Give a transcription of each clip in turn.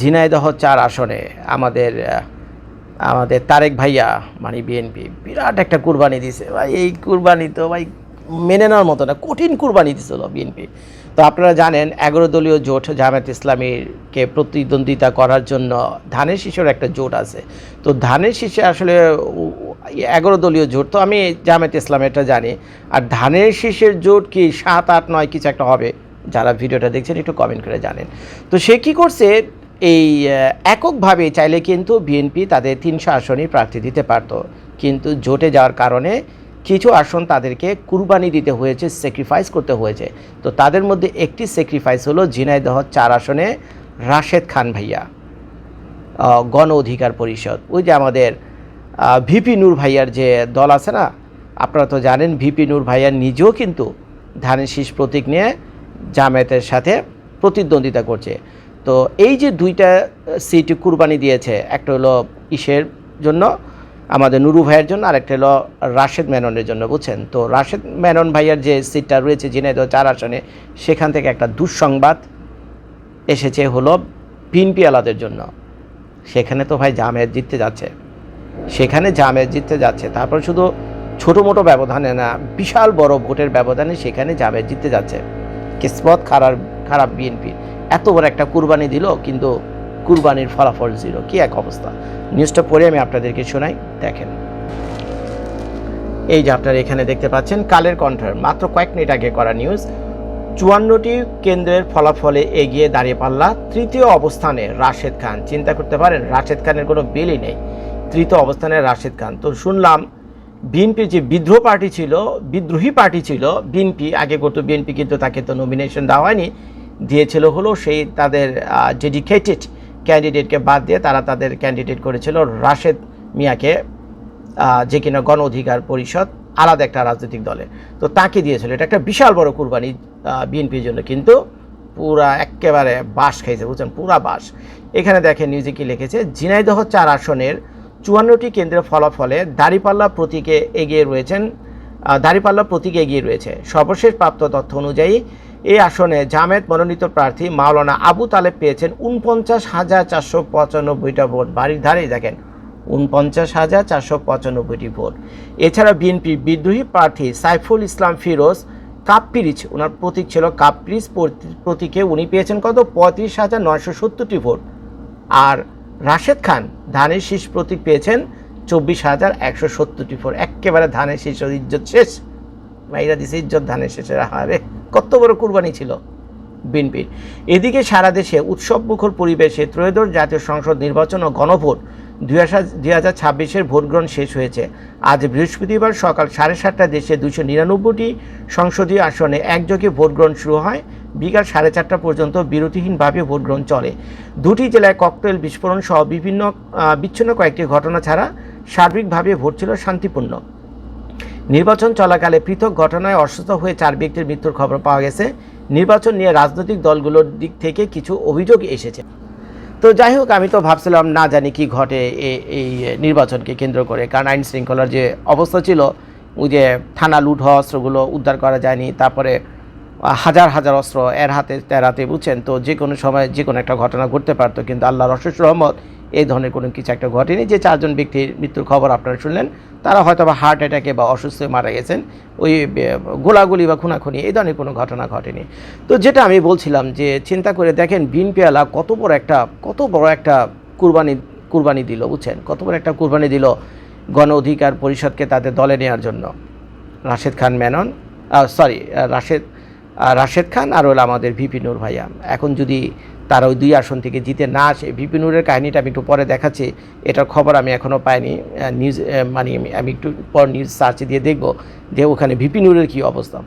ঝিনাইদহ চার আসনে আমাদের আমাদের তারেক ভাইয়া মানে বিএনপি, বিরাট একটা কুরবানি দিছে। ভাই, এই কুরবানি তো ভাই মেনে নেওয়ার মতো না, কঠিন কুরবানি দিছিল বিএনপি। তো আপনারা জানেন, এগারো দলীয় জোট জামায়াত ইসলামীকে প্রতিদ্বন্দ্বিতা করার জন্য ধানের শীষের একটা জোট আছে। তো ধানের শীষে আসলে এগারো দলীয় জোট, তো আমি জামায়াত ইসলামেরটা জানি। আর ধানের শীষের জোট কি সাত, আট, নয়, কিছু একটা হবে? যারা ভিডিওটা দেখছেন, একটু কমেন্ট করে জানেন। তো সে কি করছে? এই এককভাবে চাইলে কিন্তু বিএনপি তাদের তিনশো আসনই প্রার্থী দিতে পারত। কিন্তু জোটে যাওয়ার কারণে কিছু আসন তাদেরকে কুরবানি দিতে হয়েছে স্যাক্রিফাইস করতে হয়েছে। তো তাদের মধ্যে একটি স্যাক্রিফাইস হলো ঝিনাইদহ চার আসনে, রাশেদ খান ভাইয়া গণ অধিকার পরিষদ। ওই যে আমাদের ভিপি নূর ভাইয়ার যে দল আছে না, আপনারা তো জানেন ভিপি নূর ভাইয়ার নিজেও কিন্তু ধানের শীষ প্রতীক নিয়ে জামায়াতের সাথে প্রতিদ্বন্দ্বিতা করছে। তো এই যে দুইটা সিট কুরবানি দিয়েছে, একটা হলো ইসের জন্য, আমাদের নুরু ভাইয়ের জন্য, আরেকটা হলো রাশেদ মেননের জন্য, বুঝছেন? তো রাশেদ মেনন ভাইয়ের যে সিটটা রয়েছে, ঝিনাইদহ চার আসনে, সেখান থেকে একটা দুঃসংবাদ এসেছে, হলো বিএনপি আলাদের জন্য। সেখানে তো ভাই জামায়াত জিততে যাচ্ছে। সেখানে জামায়াত জিততে যাচ্ছে। তারপর শুধু ছোটো মোটো ব্যবধানে না, বিশাল বড় ভোটের ব্যবধানে সেখানে জামায়াত জিততে যাচ্ছে। কিসমত খারাপ খারাপ বিএনপি। এত বড় একটা কুরবানি দিল, কিন্তু কুরবানির ফলাফল জিরো। কি এক অবস্থা? নিউজটা পড়ে আমি আপনাদেরকে শোনাই, দেখেন। এই যে আপনারা এখানে দেখতে পাচ্ছেন, কালের কণ্ঠের। মাত্র কয়েক মিনিট আগে করা নিউজ চুয়ান্নটি কেন্দ্রের ফলাফলে এগিয়ে দাঁড়িয়ে পাল্লা তৃতীয় অবস্থানে রাশেদ খান। চিন্তা করতে পারেন, রাশেদ খানের কোনো বিলই নেই। তৃতীয় অবস্থানে রাশেদ খান। তো শুনলাম বিএনপির যে বিদ্রোহ পার্টি ছিল, বিদ্রোহী পার্টি ছিল, বিএনপি, আগে করতো বিএনপি, কিন্তু তাকে তো নমিনেশন দেওয়া হয়নি। দিয়েছিল হলো, সেই তাদের ডেডিকেটেড ক্যান্ডিডেটকে বাদ দিয়ে তারা তাদের ক্যান্ডিডেট করেছিল রাশেদ মিয়াকে যে কিনা গণ অধিকার পরিষদ আলাদা একটা রাজনৈতিক দলে তো তাকে দিয়েছিল। এটা একটা বিশাল বড় কুরবানি বিএনপির জন্য। কিন্তু পুরা একেবারে বাস খাইছে, বুঝছেন? পুরা বাস এখানে দেখেন নিউজে কি লিখেছে? ঝিনাইদহ চার আসনের চুয়ান্নটি কেন্দ্রের ফলাফলে দাঁড়িপাল্লা প্রতীকে এগিয়ে রয়েছেন দাঁড়িপাল্লা প্রতীকে এগিয়ে রয়েছে। সর্বশেষ প্রাপ্ত তথ্য অনুযায়ী এই আসনে জামায়াত মনোনীত প্রার্থী মাওলানা আবু তালেব পেয়েছেন উনপঞ্চাশ হাজার চারশো পঁচানব্বইটা ভোট। বাড়ির ধারেই দেখেন, উনপঞ্চাশ হাজার চারশো পঁচানব্বইটি ভোট। এছাড়া বিএনপি বিদ্রোহী প্রার্থী সাইফুল ইসলাম ফিরোজ কাপ্পিরিচ ওনার প্রতীক ছিল কাপ্রিজ প্রতীকে উনি পেয়েছেন কত? পঁয়ত্রিশ হাজার নয়শো সত্তরটি ভোট। আর রাশেদ খান, ধানের শীষ প্রতীক পেয়েছেন চব্বিশ হাজার একশো সত্তরটি ভোট। একেবারে ধানের শীষ, ইজ্জত শেষ। মাইরা দিছে ইজ্জত ধানের শেষের আহারে। কত বড় কুরবানি ছিল? বিএনপির এদিকে সারা দেশে উৎসবমুখর পরিবেশে ত্রয়োদশ জাতীয় সংসদ নির্বাচন ও গণভোট দুই হাজার ছাব্বিশের ভোটগ্রহণ শেষ হয়েছে। আজ বৃহস্পতিবার সকাল সাড়ে সাতটা দেশে দুশো নিরানব্বইটি সংসদীয় আসনে একযোগে ভোটগ্রহণ শুরু হয়। বিকাল সাড়ে চারটা পর্যন্ত বিরতিহীনভাবে ভোটগ্রহণ চলে। দুটি জেলায় ককটেল বিস্ফোরণ সহ বিভিন্ন বিচ্ছিন্ন কয়েকটি ঘটনা ছাড়া সার্বিকভাবে ভোট ছিল শান্তিপূর্ণ। নির্বাচন চলাকালে পৃথক ঘটনায় অসুস্থ হয়ে চার ব্যক্তির মৃত্যুর খবর পাওয়া গেছে। নির্বাচন নিয়ে রাজনৈতিক দলগুলোর দিক থেকে কিছু অভিযোগ এসেছে। তো যাই হোক, আমি তো ভাবছিলাম, না জানি কি ঘটে এই নির্বাচনকে কেন্দ্র করে। কারণ আইন শৃঙ্খলার যে অবস্থা ছিল, ওই যে থানা লুট হওয়া অস্ত্রগুলো উদ্ধার করা যায়নি, তারপরে হাজার হাজার অস্ত্র এর হাতে, তের হাতে, বুঝছেন? তো যে কোনো সময় যে কোনো একটা ঘটনা ঘটতে পারতো, কিন্তু আল্লাহর রশিস রহমত এই ধরনের কোনো কিছু একটা ঘটেনি। যে চারজন ব্যক্তির মৃত্যুর খবর আপনারা শুনলেন, তারা হয়তো বা হার্ট অ্যাটাকে বা অসুস্থ মারা গেছেন, ওই গোলাগুলি বা খুনাখুনি, এই ধরনের কোনো ঘটনা ঘটেনি। তো যেটা আমি বলছিলাম যে চিন্তা করে দেখেন বিনপিয়ালা কত বড় একটা, কত বড় একটা কুরবানি কুরবানি দিল, বুঝছেন? কত বড় একটা কুরবানি দিল গণ অধিকার পরিষদকে তাদের দলে নেওয়ার জন্য। রাশেদ খান মেনন সরি রাশেদ রাশেদ খান আর হলো আমাদের ভিপি নূর ভাইয়া। এখন যদি তারা ওই দুই আসন থেকে জিতে না আসে, ভিপি নূরের কাহিনীটা আমি একটু পরে দেখাচ্ছি। এটার খবর আমি এখনও পাইনি। নিউজ মানে আমি- একটু পর নিউজ সার্চে দিয়ে দেখব যে ওখানে ভিপি নূরের কী অবস্থা।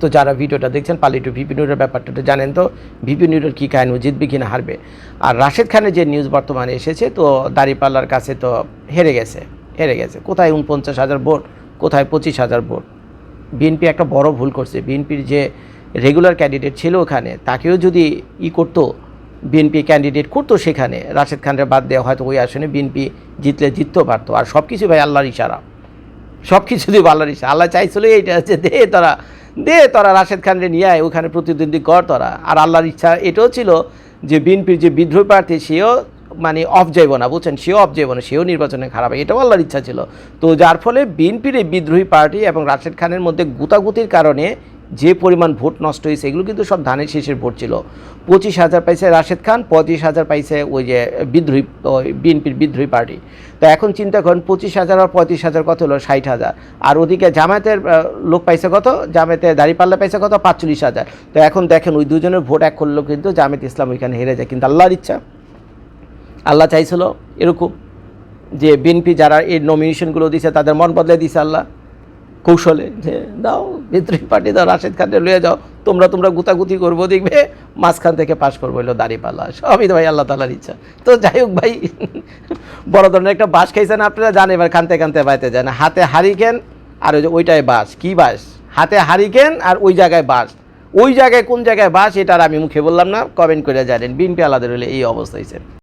তো যারা ভিডিওটা দেখছেন পালি একটু ভিপি নূরের ব্যাপারটা একটু জানেন তো, ভিপি নূরের কী কাহিনী জিতবে কিনা হারবে। আর রাশেদ খানের যে নিউজ বর্তমানে এসেছে, তো দাঁড়িপাল্লার কাছে তো হেরে গেছে হেরে গেছে। কোথায় উনপঞ্চাশ হাজার ভোট, কোথায় পঁচিশ হাজার ভোট? বিএনপি একটা বড় ভুল করছে। বিএনপির যে রেগুলার ক্যান্ডিডেট ছিল ওখানে, তাকেও যদি ই করতো বিএনপি ক্যান্ডিডেট করতো সেখানে, রাশেদ খানের বাদ দেওয়া হয়তো ওই আসনে বিএনপি জিতলে জিততেও পারতো। আর সব কিছু ভাই আল্লাহর ইশারা। সব কিছু দিব আল্লাহর ইশারা। আল্লাহ চাইছিল এইটা হচ্ছে দে তারা দে তারা রাশেদ খানরে নিয়ে আয়, ওখানে প্রতিদ্বন্দ্বী কর তারা। আর আল্লাহর ইচ্ছা এটাও ছিল যে বিএনপির যে বিদ্রোহী প্রার্থী সেও মানে অফ যাইব না, বুঝছেন? সেও অফ যাইব না, সেও নির্বাচনে খারাপ। হবে এটাও আল্লাহর ইচ্ছা ছিল। তো যার ফলে বিএনপির এই বিদ্রোহী পার্টি এবং রাশেদ খানের মধ্যে গুতাগুতির কারণে যে পরিমাণ ভোট নষ্ট হয়েছে, এগুলো কিন্তু সব ধানের শীষের ভোট ছিল। পঁচিশ হাজার পাইছে রাশেদ খান পঁচিশ হাজার পাইছে ওই যে বিদ্রোহী বিএনপির বিদ্রোহী পার্টি তো এখন চিন্তা করেন, পঁচিশ হাজার আর পঁয়ত্রিশ হাজার কত হলো? ষাট হাজার। আর ওদিকে জামায়াতের লোক পাইছে কত? জামায়াতে দাঁড়িপাল্লা পাইছে কত? পাঁচচল্লিশ হাজার। তো এখন দেখেন, ওই দুজনের ভোট এক করল কিন্তু জামায়াত ইসলাম ওইখানে হেরে যায়। কিন্তু আল্লাহর ইচ্ছা। আল্লাহ চাইছিল এরকম যে বিএনপি যারা এই নমিনেশনগুলো দিছে, তাদের মন বদলে দিছে আল্লাহ। কৌশলে যে, দাও বিদ্রোহী পার্টি দাও, রাশেদ খানকে লয়ে যাও, তোমরা তোমরা গুতাগুতি করব, দেখবে মাঝখান থেকে পাশ করব। এলো দাঁড়িপাল্লা সবই তো ভাই আল্লাহ তালার ইচ্ছা। তো যাই হোক ভাই, বড় ধরনের একটা বাস খাইছেন আপনারা, জান এবার কানতে কানতে বাইতে যান হাতে হারিকেন আর ওই যে, ওইটাই বাস। কি বাস? হাতে হারিকেন আর ওই জায়গায় বাস। ওই জায়গায় কোন জায়গায় বাস, এটা আর আমি মুখে বললাম না কমেন্ট করে জানেন। বিনপি আলাদা হলে এই অবস্থা হয়েছে